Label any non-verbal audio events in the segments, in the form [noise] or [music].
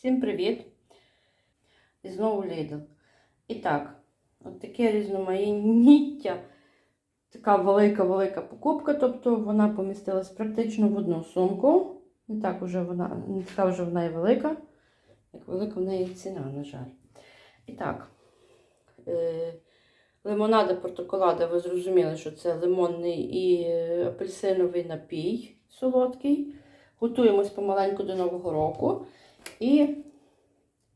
Всім привіт! І знову Lidl. І так, от таке різноманіття, така велика-велика покупка, тобто вона помістилась практично в одну сумку. Не так уже вона, не така вже вона і велика, як велика в неї ціна, на жаль. І так, е, лимонада портоколада, ви зрозуміли, що це лимонний і е, апельсиновий напій солодкий. Готуємось помаленьку до Нового року. І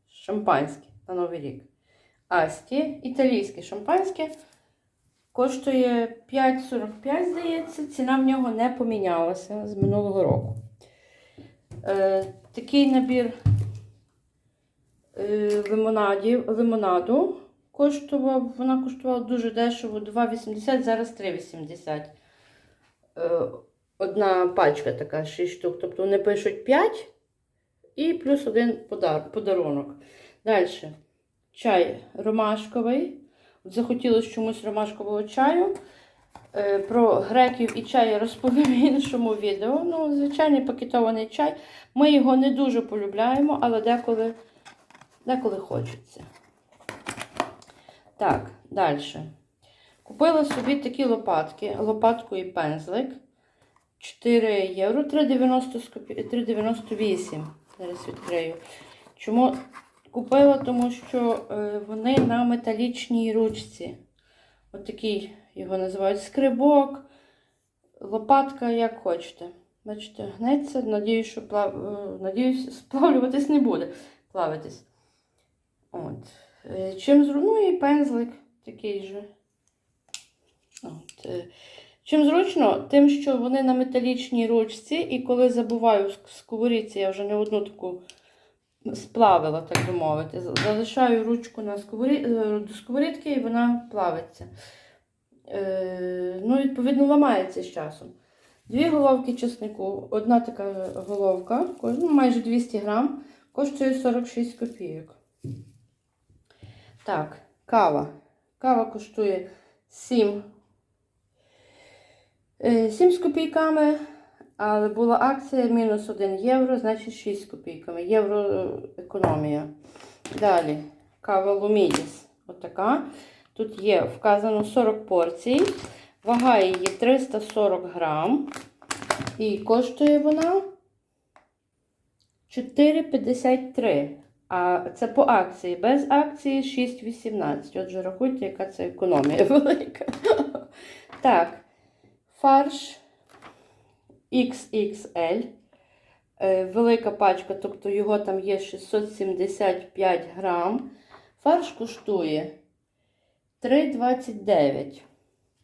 шампанське на Новий рік. Асті, італійське шампанське. Коштує 5,45, здається. Ціна в нього не помінялася з минулого року. Е, такий набір е, лимонадів, лимонаду коштував, вона коштувала дуже дешево 2,80, зараз 3,80. Е, одна пачка така 6 штук. Тобто вони пишуть 5 і плюс один подар, подарунок. Далі. Чай ромашковий. Захотілося чомусь ромашкового чаю. Е, Про греків і чай я розповім в іншому відео. Ну, звичайний пакетований чай. Ми його не дуже полюбляємо, але деколи, деколи хочеться. Так, далі. Купила собі такі лопатки, лопатку і пензлик. 4 євро, 3,90 з копі- 3,98. Зараз відкрию. Чому купила? Тому що е, вони на металічній ручці. От його називають скрибок, лопатка, як хочете. Бачите, гнеться. Надіюсь, що плав... е, Надіюсь, [laughs] сплавлюватись не буде. Плавитись. От. Е, Чим зру... Ну і пензлик такий же. От. Чим зручно, тим, що вони на металічній ручці, і коли забуваю в сковорідці, я вже не одну таку сплавила, так би мовити. Залишаю ручку на сковорі... е, до сковорідки і вона плавиться. Е, ну, відповідно, ламається з часом. Дві головки чеснику. Одна така головка, ну, майже 200 грам, коштує 46 копійок. Так, кава. Кава коштує 7 Е, 7 з копійками, але була акція мінус 1 євро, значить 6 з копійками. Євро е, економія. Далі кава Лумідіс. Отака. Тут є вказано 40 порцій. Вага її 340 грам. І коштує вона 4,53. А це по акції. Без акції 6,18. Отже, рахуйте, яка це економія [laughs] велика. Так. Фарш XXL. Е, Велика пачка, тобто його там є 675 грам. Фарш коштує 3,29.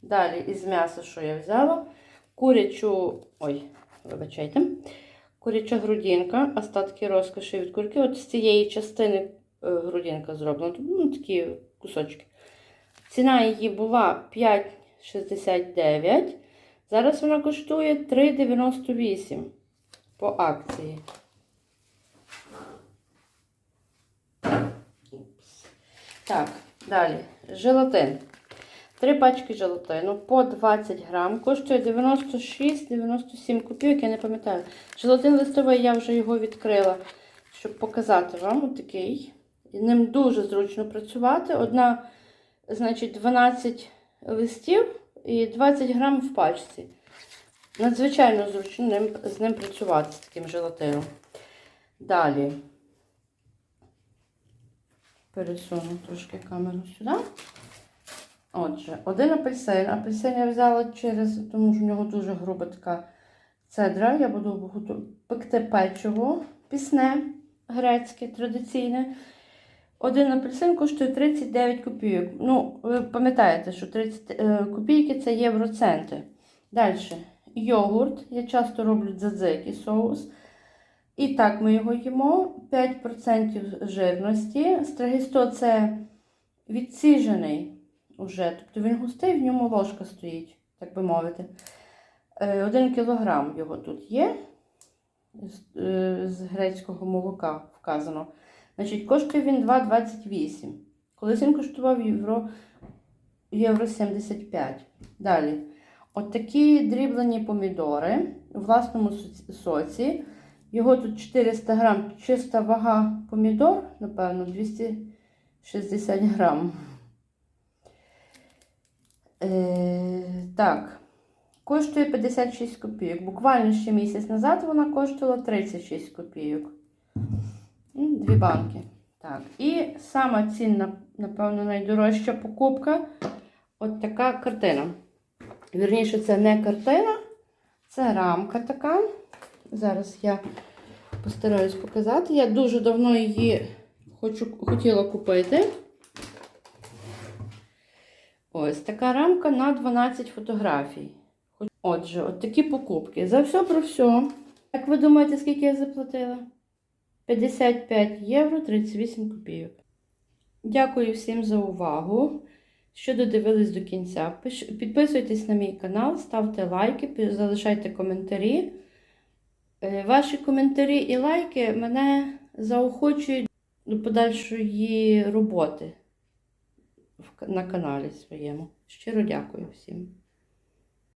Далі із м'яса, що я взяла, курячу, ой, вибачайте, куряча грудинка, остатки розкоші від курки. От з цієї частини е, грудинка зроблена. Ну, такі кусочки. Ціна її була 5,69. Зараз вона коштує 3,98 по акції. Так, далі. Желатин. Три пачки желатину по 20 грам. Коштує 96-97 копійок, я не пам'ятаю. Желатин листовий, я вже його відкрила, щоб показати вам отакий. І ним дуже зручно працювати. Одна, значить, 12 листів і 20 грам в пачці. Надзвичайно зручно ним, з ним працювати, з таким желатином. Далі пересуну трошки камеру сюди. Отже, один апельсин. Апельсин я взяла через, тому що в нього дуже груба така цедра. Я буду пекти печиво пісне грецьке, традиційне. Один апельсин коштує 39 копійок. Ну, ви пам'ятаєте, що 30 е, копійки це євроценти. Далі. Йогурт. Я часто роблю дзадзики соус. І так ми його їмо. 5% жирності. Страгісто це відсіжений уже. Тобто він густий, в ньому ложка стоїть, так би мовити. Е, Один кілограм його тут є. З, е, з грецького молока вказано. Значить, коштує він 2,28. Колись він коштував євро, євро 75. Далі. От такі дріблені помідори у власному соці- Його тут 400 грам, чиста вага помідор, напевно, 260 грам. Е, так, коштує 56 копійок. Буквально ще місяць назад вона коштувала 36 копійок. Дві банки. Так, і сама цінна, напевно, найдорожча покупка от така картина. Вірніше, це не картина, це рамка така. Зараз я постараюсь показати. Я дуже давно її хочу, хотіла купити. Ось така рамка на 12 фотографій. Отже, от такі покупки. За все про все. Як ви думаєте, скільки я заплатила? 55 євро 38 копійок. Дякую всім за увагу, що додивились до кінця. Підписуйтесь на мій канал, ставте лайки, залишайте коментарі. Е, Ваші коментарі і лайки мене заохочують до подальшої роботи на каналі своєму. Щиро дякую всім.